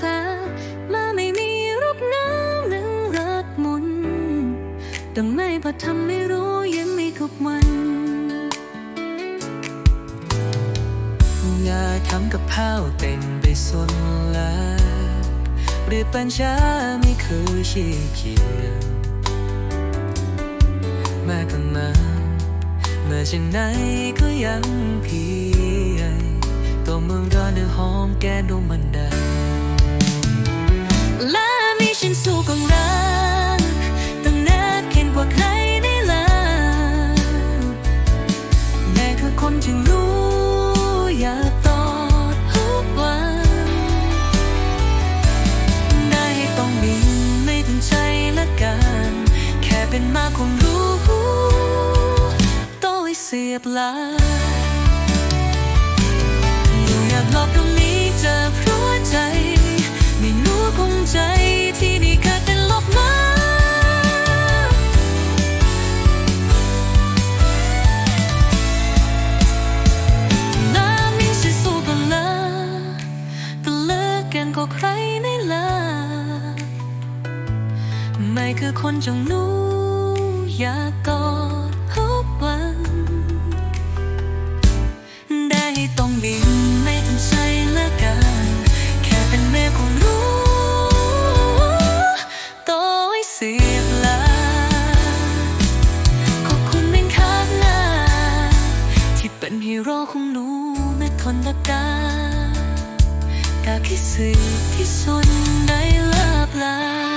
ฟ้า มาไม่มีรูปน้ำหนึ่งรักมุนดังไม่พอทำไม่รู้ยังไม่ทุกวัน งาทำกับข้าเต็งไปส่วนละหรือปัญชาไม่เคยชี้เขียนม้กันมาเมื่อเช่นไหนก็ยังเพียตัวเมืองร้อนหอมแก้ดูมันได สียบลายอยู่อยากหลอกตรงนี้จะเพราะใจ ไม่รู้คงใจที่นี่เกิดเป็นลบมาน้ำมีสิสู้กันละแต่เลิกกันก็ใครในละไม่คือคนจงหนูอยากกอด ที่เป็นฮีโร่ของหนูแม้ทนตะกากาคิดสึที่สุดในลาบลา